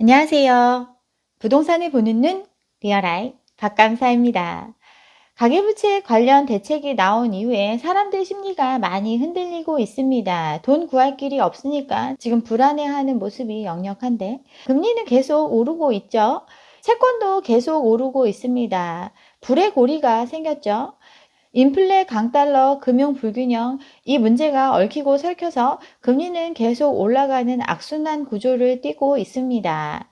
안녕하세요. 부동산을 보는 눈 리얼아이 박감사입니다. 가계부채 관련 대책이 나온 이후에 사람들 심리가 많이 흔들리고 있습니다. 돈 구할 길이 없으니까 지금 불안해하는 모습이 역력한데 금리는 계속 오르고 있죠. 채권도 계속 오르고 있습니다. 불의 고리가 생겼죠. 인플레 강달러 금융 불균형 이 문제가 얽히고 설켜서 금리는 계속 올라가는 악순환 구조를 띠고 있습니다.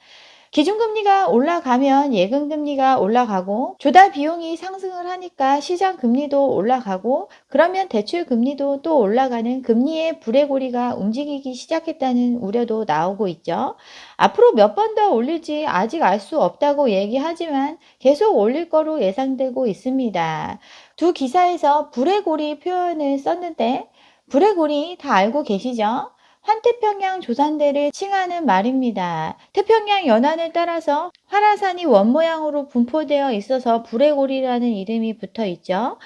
기준금리가 올라가면 예금금리가 올라가고 조달 비용이 상승을 하니까 시장 금리도 올라가고 그러면 대출 금리도 또 올라가는 금리의 불의 고리가 움직이기 시작했다는 우려도 나오고 있죠. 앞으로 몇 번 더 올릴지 아직 알 수 없다고 얘기하지만 계속 올릴 거로 예상되고 있습니다. 두 기사에서 불의 고리 표현을 썼는데 불의 고리 다 알고 계시죠? 환태평양 조산대를 칭하는 말입니다. 태평양 연안을 따라서 화라산이 원 모양으로 분포되어 있어서 불의 고리라는 이름이 붙어 있죠.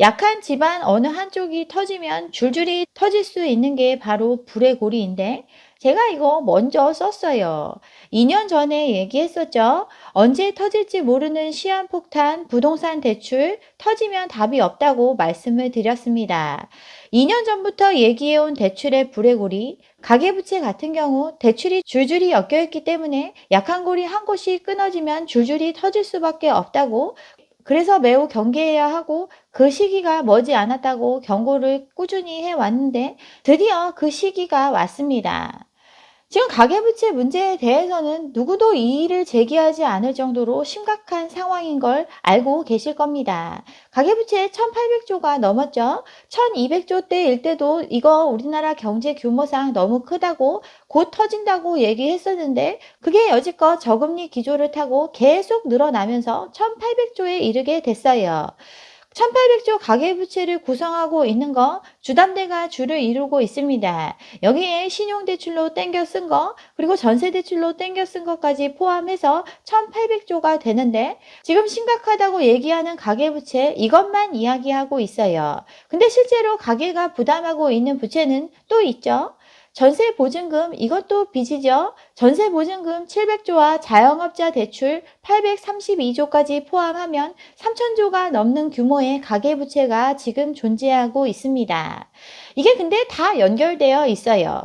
약한 집안 어느 한쪽이 터지면 줄줄이 터질 수 있는 게 바로 불의 고리인데 제가 이거 먼저 썼어요. 2년 전에 얘기했었죠. 언제 터질지 모르는 시한폭탄 부동산 대출 터지면 답이 없다고 말씀을 드렸습니다. 2년 전부터 얘기해온 대출의 불의 고리, 가계부채 같은 경우 대출이 줄줄이 엮여있기 때문에 약한 고리 한 곳이 끊어지면 줄줄이 터질 수밖에 없다고 그래서 매우 경계해야 하고 그 시기가 머지 않았다고 경고를 꾸준히 해왔는데 드디어 그 시기가 왔습니다. 지금 가계부채 문제에 대해서는 누구도 이의를 제기하지 않을 정도로 심각한 상황인 걸 알고 계실 겁니다. 가계부채 1800조가 넘었죠. 1200조 때일 때도 이거 우리나라 경제 규모상 너무 크다고 곧 터진다고 얘기했었는데 그게 여지껏 저금리 기조를 타고 계속 늘어나면서 1800조에 이르게 됐어요. 1800조 가계부채를 구성하고 있는 거 주담대가 주를 이루고 있습니다. 여기에 신용대출로 땡겨 쓴 거, 그리고 전세대출로 땡겨 쓴 것까지 포함해서 1800조가 되는데 지금 심각하다고 얘기하는 가계부채 이것만 이야기하고 있어요. 근데 실제로 가계가 부담하고 있는 부채는 또 있죠. 전세 보증금 이것도 빚이죠. 전세 보증금 700조와 자영업자 대출 832조까지 포함하면 3천조가 넘는 규모의 가계부채가 지금 존재하고 있습니다. 이게 근데 다 연결되어 있어요.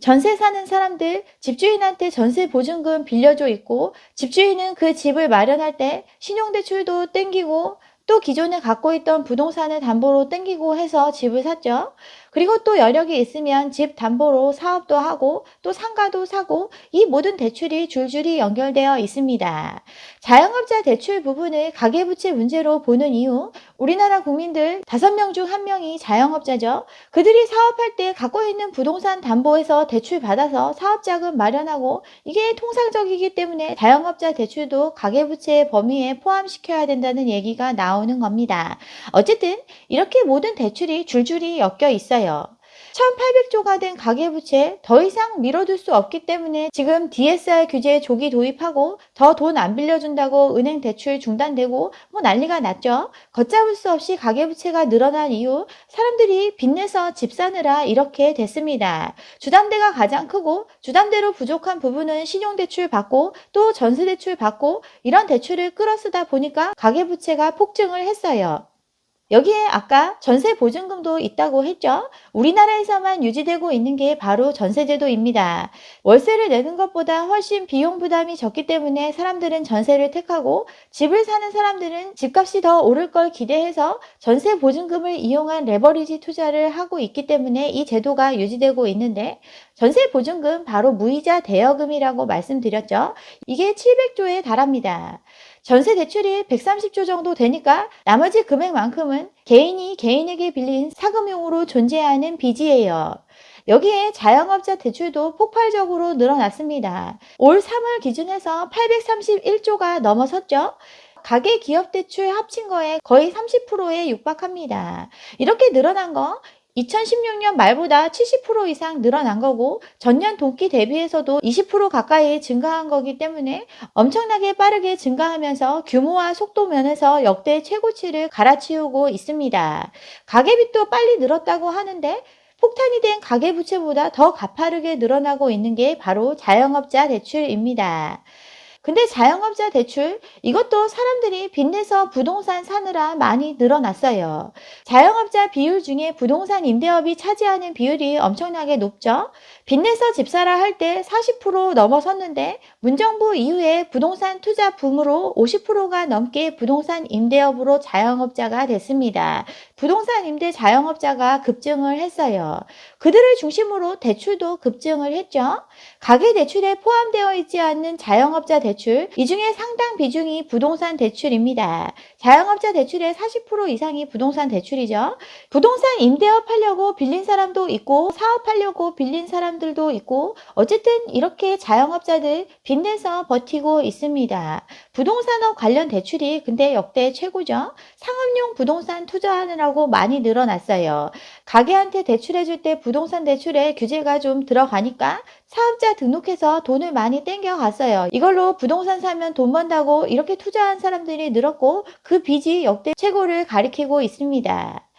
전세 사는 사람들 집주인한테 전세 보증금 빌려줘 있고 집주인은 그 집을 마련할 때 신용대출도 땡기고 또 기존에 갖고 있던 부동산을 담보로 땡기고 해서 집을 샀죠. 그리고 또 여력이 있으면 집 담보로 사업도 하고 또 상가도 사고 이 모든 대출이 줄줄이 연결되어 있습니다. 자영업자 대출 부분을 가계부채 문제로 보는 이유 우리나라 국민들 5명 중 1명이 자영업자죠. 그들이 사업할 때 갖고 있는 부동산 담보에서 대출 받아서 사업자금 마련하고 이게 통상적이기 때문에 자영업자 대출도 가계부채 범위에 포함시켜야 된다는 얘기가 나오는 겁니다. 어쨌든 이렇게 모든 대출이 줄줄이 엮여 있어요. 있어요. 1800조가 된 가계부채 더 이상 미뤄둘 수 없기 때문에 지금 DSR 규제 조기 도입하고 더 돈 안 빌려준다고 은행 대출 중단되고 뭐 난리가 났죠. 걷잡을 수 없이 가계부채가 늘어난 이유 사람들이 빚내서 집 사느라 이렇게 됐습니다. 주담대가 가장 크고 주담대로 부족한 부분은 신용대출 받고 또 전세대출 받고 이런 대출을 끌어쓰다 보니까 가계부채가 폭증을 했어요. 여기에 아까 전세 보증금도 있다고 했죠. 우리나라에서만 유지되고 있는 게 바로 전세제도입니다. 월세를 내는 것보다 훨씬 비용 부담이 적기 때문에 사람들은 전세를 택하고 집을 사는 사람들은 집값이 더 오를 걸 기대해서 전세 보증금을 이용한 레버리지 투자를 하고 있기 때문에 이 제도가 유지되고 있는데 전세 보증금 바로 무이자 대여금이라고 말씀드렸죠. 이게 700조에 달합니다. 전세 대출이 130조 정도 되니까 나머지 금액만큼은 개인이 개인에게 빌린 사금용으로 존재하는 빚이에요. 여기에 자영업자 대출도 폭발적으로 늘어났습니다. 올 3월 기준에서 831조가 넘어섰죠. 가계 기업 대출 합친 거에 거의 30%에 육박합니다. 이렇게 늘어난 거 2016년 말보다 70% 이상 늘어난 거고 전년 동기 대비해서도 20% 가까이 증가한 거기 때문에 엄청나게 빠르게 증가하면서 규모와 속도 면에서 역대 최고치를 갈아치우고 있습니다. 가계빚도 빨리 늘었다고 하는데 폭탄이 된 가계부채보다 더 가파르게 늘어나고 있는 게 바로 자영업자 대출입니다. 근데 자영업자 대출 이것도 사람들이 빚내서 부동산 사느라 많이 늘어났어요. 자영업자 비율 중에 부동산 임대업이 차지하는 비율이 엄청나게 높죠. 빚내서 집 사라 할 때 40% 넘어섰는데 문정부 이후에 부동산 투자 붐으로 50%가 넘게 부동산 임대업으로 자영업자가 됐습니다. 부동산 임대 자영업자가 급증을 했어요. 그들을 중심으로 대출도 급증을 했죠. 가계 대출에 포함되어 있지 않는 자영업자 대출, 이 중에 상당 비중이 부동산 대출입니다. 자영업자 대출의 40% 이상이 부동산 대출이죠. 부동산 임대업 하려고 빌린 사람도 있고 사업하려고 빌린 사람들도 있고 어쨌든 이렇게 자영업자들 빚내서 버티고 있습니다. 부동산업 관련 대출이 근데 역대 최고죠. 상업용 부동산 투자하느라고 많이 늘어났어요. 가게한테 대출해줄 때 부동산 대출에 규제가 좀 들어가니까 사업자 등록해서 돈을 많이 땡겨갔어요. 이걸로 부동산 사면 돈 번다고 이렇게 투자한 사람들이 늘었고 그 빚이 역대 최고를 가리키고 있습니다.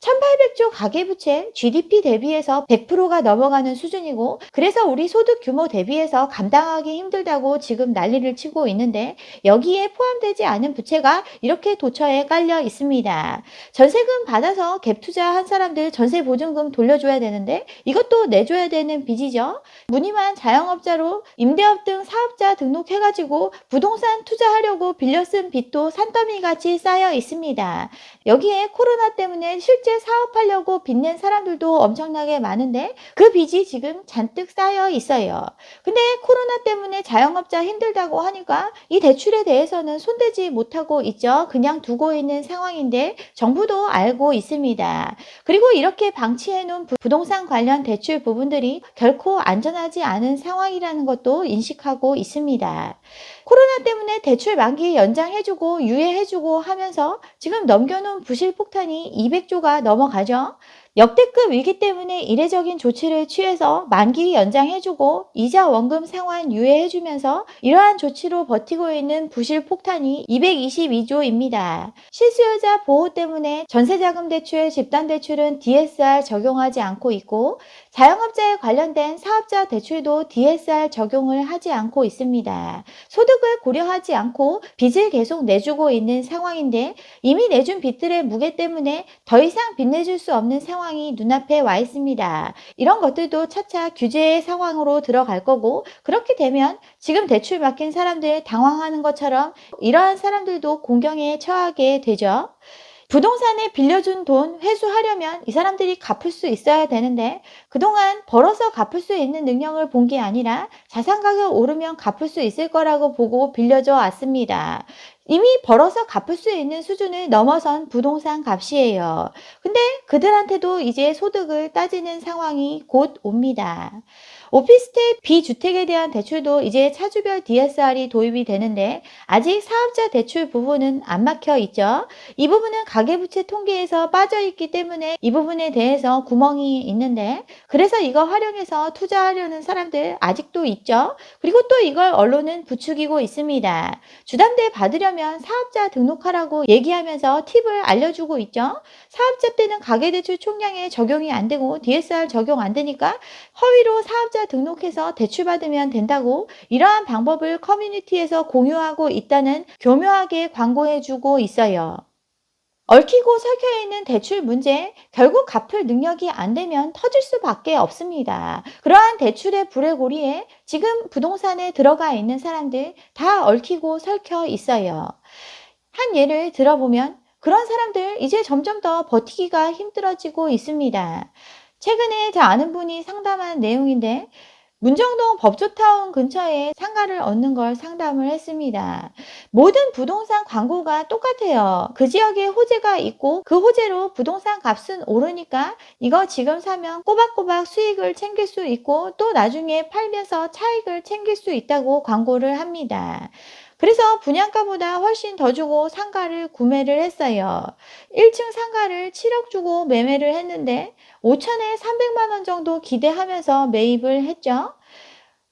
1800조 가계부채 GDP 대비해서 100%가 넘어가는 수준이고 그래서 우리 소득 규모 대비해서 감당하기 힘들다고 지금 난리를 치고 있는데 여기에 포함되지 않은 부채가 이렇게 도처에 깔려 있습니다. 전세금 받아서 갭 투자한 사람들 전세 보증금 돌려줘야 되는데 이것도 내줘야 되는 빚이죠. 무늬만 자영업자로 임대업 등 사업자 등록해가지고 부동산 투자하려고 빌려 쓴 빚도 산더미 같이 쌓여 있습니다. 여기에 코로나 때문에 실제 실제 사업하려고 빚낸 사람들도 엄청나게 많은데 그 빚이 지금 잔뜩 쌓여 있어요. 근데 코로나 때문에 자영업자 힘들다고 하니까 이 대출에 대해서는 손대지 못하고 있죠. 그냥 두고 있는 상황인데 정부도 알고 있습니다. 그리고 이렇게 방치해 놓은 부동산 관련 대출 부분들이 결코 안전하지 않은 상황이라는 것도 인식하고 있습니다. 코로나 때문에 대출 만기 연장해주고 유예해주고 하면서 지금 넘겨놓은 부실 폭탄이 200조가 넘어가죠. 역대급 위기 때문에 이례적인 조치를 취해서 만기 연장해주고 이자 원금 상환 유예해주면서 이러한 조치로 버티고 있는 부실 폭탄이 222조입니다. 실수요자 보호 때문에 전세자금 대출, 집단 대출은 DSR 적용하지 않고 있고 자영업자에 관련된 사업자 대출도 DSR 적용을 하지 않고 있습니다. 소득을 고려하지 않고 빚을 계속 내주고 있는 상황인데 이미 내준 빚들의 무게 때문에 더 이상 빚 내줄 수 없는 상황 상황이 눈앞에 와 있습니다. 이런 것들도 차차 규제의 상황으로 들어갈 거고 그렇게 되면 지금 대출 맡긴 사람들 당황하는 것처럼 이러한 사람들도 공경에 처하게 되죠. 부동산에 빌려준 돈 회수하려면 이 사람들이 갚을 수 있어야 되는데 그동안 벌어서 갚을 수 있는 능력을 본 게 아니라 자산 가격 오르면 갚을 수 있을 거라고 보고 빌려줘 왔습니다. 이미 벌어서 갚을 수 있는 수준을 넘어선 부동산 값이에요. 근데 그들한테도 이제 소득을 따지는 상황이 곧 옵니다. 오피스텔 비주택에 대한 대출도 이제 차주별 DSR이 도입이 되는데 아직 사업자 대출 부분은 안 막혀 있죠. 이 부분은 가계부채 통계에서 빠져 있기 때문에 이 부분에 대해서 구멍이 있는데 그래서 이거 활용해서 투자하려는 사람들 아직도 있죠. 그리고 또 이걸 언론은 부추기고 있습니다. 주담대 받으려면 사업자 등록하라고 얘기하면서 팁을 알려주고 있죠. 사업자 때는 가계대출 총량에 적용이 안 되고 DSR 적용 안 되니까 허위로 사업자 사업자 등록해서 대출받으면 된다고 이러한 방법을 커뮤니티에서 공유하고 있다는 교묘하게 광고해주고 있어요. 얽히고 설켜 있는 대출 문제, 결국 갚을 능력이 안 되면 터질 수밖에 없습니다. 그러한 대출의 불의 고리에 지금 부동산에 들어가 있는 사람들 다 얽히고 설켜 있어요. 한 예를 들어보면 그런 사람들 이제 점점 더 버티기가 힘들어지고 있습니다. 최근에 제 아는 분이 상담한 내용인데 문정동 법조타운 근처에 상가를 얻는 걸 상담을 했습니다. 모든 부동산 광고가 똑같아요. 그 지역에 호재가 있고 그 호재로 부동산 값은 오르니까 이거 지금 사면 꼬박꼬박 수익을 챙길 수 있고 또 나중에 팔면서 차익을 챙길 수 있다고 광고를 합니다. 그래서 분양가보다 훨씬 더 주고 상가를 구매를 했어요. 1층 상가를 7억 주고 매매를 했는데 5천에 300만 원 정도 기대하면서 매입을 했죠.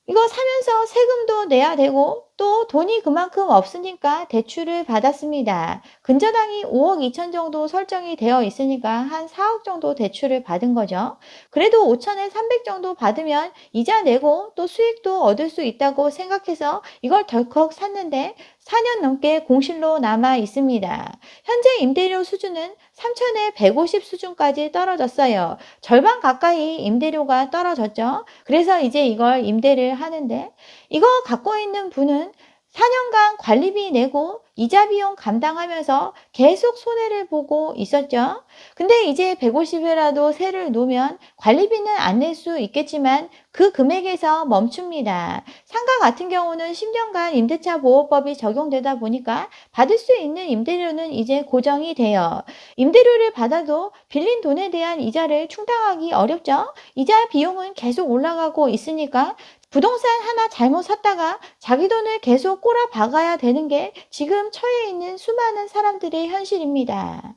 이거 사면서 세금도 내야 되고 또 돈이 그만큼 없으니까 대출을 받았습니다. 근저당이 5억 2천 정도 설정이 되어 있으니까 한 4억 정도 대출을 받은 거죠. 그래도 5천에 300 정도 받으면 이자 내고 또 수익도 얻을 수 있다고 생각해서 이걸 덜컥 샀는데 4년 넘게 공실로 남아 있습니다. 현재 임대료 수준은 3천에 150 수준까지 떨어졌어요. 절반 가까이 임대료가 떨어졌죠. 그래서 이제 이걸 임대를 하는데 이거 갖고 있는 분은 4년간 관리비 내고 이자 비용 감당하면서 계속 손해를 보고 있었죠. 근데 이제 150회라도 세를 놓으면 관리비는 안 낼 수 있겠지만 그 금액에서 멈춥니다. 상가 같은 경우는 10년간 임대차 보호법이 적용되다 보니까 받을 수 있는 임대료는 이제 고정이 돼요. 임대료를 받아도 빌린 돈에 대한 이자를 충당하기 어렵죠. 이자 비용은 계속 올라가고 있으니까 부동산 하나 잘못 샀다가 자기 돈을 계속 꼬라 박아야 되는 게 지금 처해 있는 수많은 사람들의 현실입니다.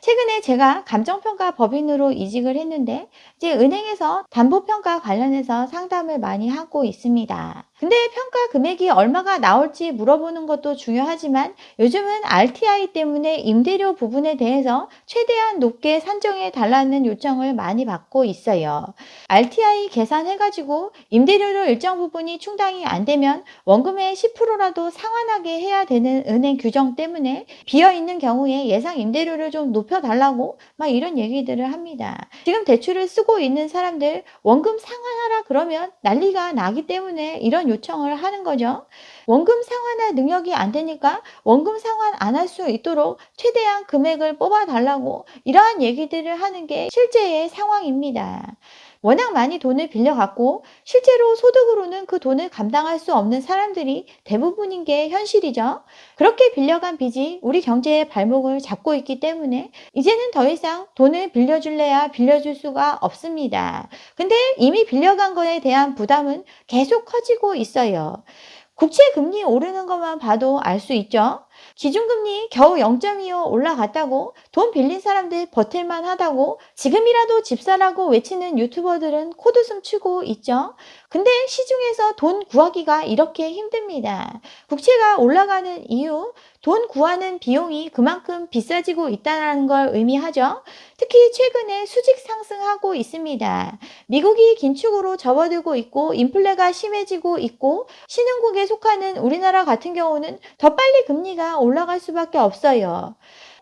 최근에 제가 감정평가 법인으로 이직을 했는데 이제 은행에서 담보평가 관련해서 상담을 많이 하고 있습니다. 근데 평가 금액이 얼마가 나올지 물어보는 것도 중요하지만 요즘은 RTI 때문에 임대료 부분에 대해서 최대한 높게 산정해 달라는 요청을 많이 받고 있어요. RTI 계산해가지고 임대료로 일정 부분이 충당이 안 되면 원금의 10%라도 상환하게 해야 되는 은행 규정 때문에 비어 있는 경우에 예상 임대료를 좀 높여달라고 막 이런 얘기들을 합니다. 지금 대출을 쓰고 있는 사람들 원금 상환하라 그러면 난리가 나기 때문에 이런 요청을 하는 거죠. 원금 상환할 능력이 안 되니까 원금 상환 안 할 수 있도록 최대한 금액을 뽑아 달라고 이러한 얘기들을 하는 게 실제의 상황입니다. 워낙 많이 돈을 빌려갖고 실제로 소득으로는 그 돈을 감당할 수 없는 사람들이 대부분인 게 현실이죠. 그렇게 빌려간 빚이 우리 경제의 발목을 잡고 있기 때문에 이제는 더 이상 돈을 빌려줄래야 빌려줄 수가 없습니다. 근데 이미 빌려간 거에 대한 부담은 계속 커지고 있어요. 국채 금리 오르는 것만 봐도 알 수 있죠. 기준금리 겨우 0.25 올라갔다고 돈 빌린 사람들 버틸만 하다고 지금이라도 집 사라고 외치는 유튜버들은 코드숨 치고 있죠. 근데 시중에서 돈 구하기가 이렇게 힘듭니다. 국채가 올라가는 이유, 돈 구하는 비용이 그만큼 비싸지고 있다는 걸 의미하죠. 특히 최근에 수직 상승하고 있습니다. 미국이 긴축으로 접어들고 있고 인플레가 심해지고 있고 신흥국에 속하는 우리나라 같은 경우는 더 빨리 금리가 올라갈 수밖에 없어요.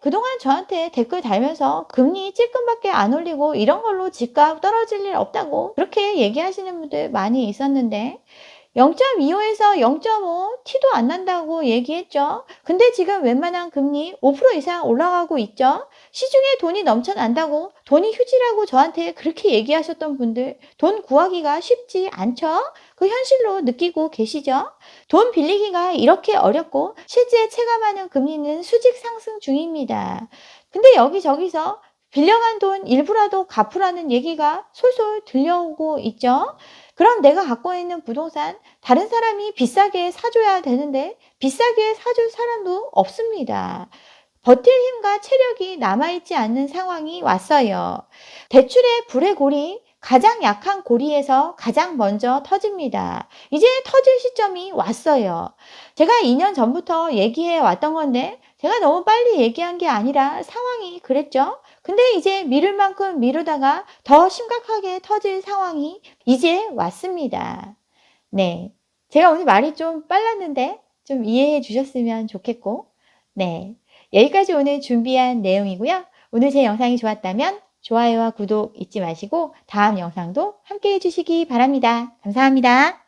그동안 저한테 댓글 달면서 금리 찔끔밖에 안 올리고 이런 걸로 집값 떨어질 일 없다고 그렇게 얘기하시는 분들 많이 있었는데 0.25에서 0.5 티도 안 난다고 얘기했죠. 근데 지금 웬만한 금리 5% 이상 올라가고 있죠. 시중에 돈이 넘쳐난다고 돈이 휴지라고 저한테 그렇게 얘기하셨던 분들 돈 구하기가 쉽지 않죠. 그 현실로 느끼고 계시죠? 돈 빌리기가 이렇게 어렵고 실제 체감하는 금리는 수직 상승 중입니다. 근데 여기저기서 빌려간 돈 일부라도 갚으라는 얘기가 솔솔 들려오고 있죠. 그럼 내가 갖고 있는 부동산 다른 사람이 비싸게 사줘야 되는데 비싸게 사줄 사람도 없습니다. 버틸 힘과 체력이 남아있지 않는 상황이 왔어요. 대출의 불의 골이 가장 약한 고리에서 가장 먼저 터집니다. 이제 터질 시점이 왔어요. 제가 2년 전부터 얘기해 왔던 건데 제가 너무 빨리 얘기한 게 아니라 상황이 그랬죠. 근데 이제 미룰 만큼 미루다가 더 심각하게 터질 상황이 이제 왔습니다. 네. 제가 오늘 말이 좀 빨랐는데 좀 이해해 주셨으면 좋겠고, 네. 여기까지 오늘 준비한 내용이고요. 오늘 제 영상이 좋았다면 좋아요와 구독 잊지 마시고 다음 영상도 함께 해주시기 바랍니다. 감사합니다.